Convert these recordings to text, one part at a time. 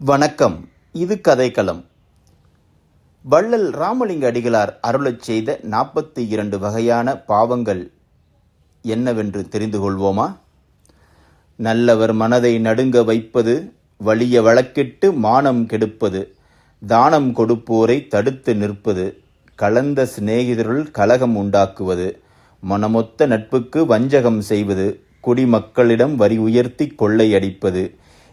வணக்கம். இது கதைக்களம். வள்ளல் ராமலிங்க அடிகளார் அருளச் செய்த நாற்பத்தி இரண்டு வகையான பாவங்கள் என்னவென்று தெரிந்து கொள்வோமா? நல்லவர் மனதை நடுங்க வைப்பது வலிய வழக்கிட்டு மானம் கெடுப்பது தானம் கொடுப்போரை தடுத்து நிற்பது கலந்த சிநேகிதருள் கலகம் உண்டாக்குவது மனமொத்த நட்புக்கு வஞ்சகம் செய்வது குடிமக்களிடம் வரி உயர்த்தி கொள்ளையடிப்பது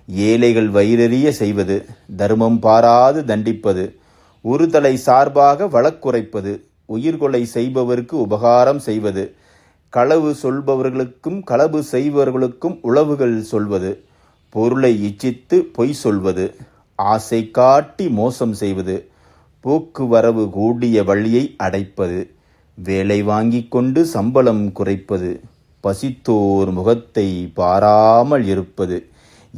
ஏழைகள் வயிறெறிய செய்வது தர்மம் பாராது தண்டிப்பது ஒரு தலை சார்பாக வழக்குரைப்பது உயிர்கொலை செய்பவருக்கு உபகாரம் செய்வது களவு சொல்பவர்களுக்கும் களவு செய்பவர்களுக்கும் உளவுகள் சொல்வது பொருளை இச்சித்து பொய் சொல்வது ஆசை காட்டி மோசம் செய்வது போக்குவரவு கூடிய வழியை அடைப்பது வேலை வாங்கி கொண்டு சம்பளம் குறைப்பது பசித்தோர் முகத்தை பாராமல் இருப்பது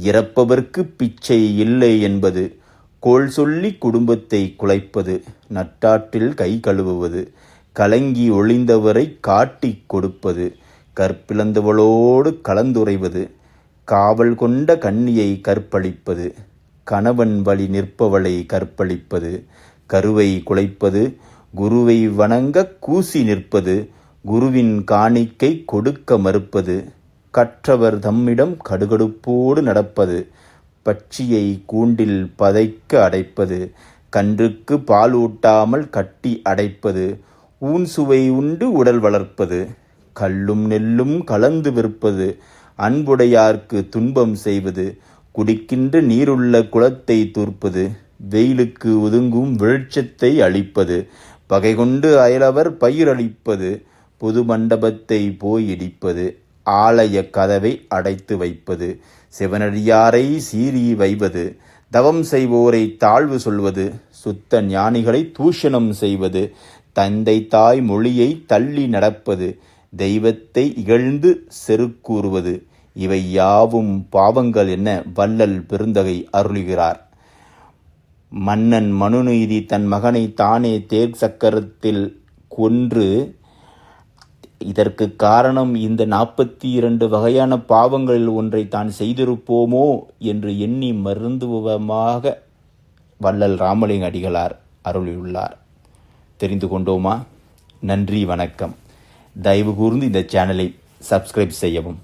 இறப்பவர்க்கு பிச்சை இல்லை என்பது கோள் சொல்லி குடும்பத்தை குலைப்பது நட்டாற்றில் கை கழுவுவது கலங்கி ஒளிந்தவரை காட்டிக் கொடுப்பது கற்பிழந்தவளோடு கலந்துரைவது காவல் கொண்ட கண்ணியை கற்பழிப்பது கணவன் வழி நிற்பவளை கற்பழிப்பது கருவை குலைப்பது குருவை வணங்க கூசி நிற்பது குருவின் காணிக்கை கொடுக்க மறுப்பது கற்றவர் தம்மிடம் கடுகடுப்போடு நடப்பது பட்சியை கூண்டில் பதைக்க அடைப்பது கன்றுக்கு பால் ஊட்டாமல் கட்டி அடைப்பது ஊன் சுவை உண்டு உடல் வளர்ப்பது கல்லும் நெல்லும் கலந்து விற்பது அன்புடையார்க்கு துன்பம் செய்வது குடிக்கின்ற நீருள்ள குளத்தை தூர்ப்பது வெயிலுக்கு ஒதுங்கும் வெளிச்சத்தை அளிப்பது பகை கொண்டு அயலவர் பயிரளிப்பது பொது மண்டபத்தை போய் இடிப்பது ஆலய கதவை அடைத்து வைப்பது சிவனடியாரை சீறி வைவது தவம் செய்வோரை தாழ்வு சொல்வது சுத்த ஞானிகளை தூஷணம் செய்வது தந்தை தாய் மொழியை தள்ளி நடப்பது தெய்வத்தை இகழ்ந்து செருக்கூறுவது இவை யாவும் பாவங்கள் என வள்ளல் பெருந்தகை அருளுகிறார். மன்னன் மனுநீதி தன் மகனை தானே தேர் சக்கரத்தில் கொன்று இதற்கு காரணம் இந்த நாற்பத்தி இரண்டு வகையான பாவங்களில் ஒன்றை தான் செய்திருப்போமோ என்று எண்ணி மருந்துவமாக வள்ளல் ராமலிங்க அடிகளார் அருளியுள்ளார். தெரிந்து கொண்டோமா? நன்றி வணக்கம். தயவு கூர்ந்து இந்த சேனலை சப்ஸ்கிரைப் செய்யவும்.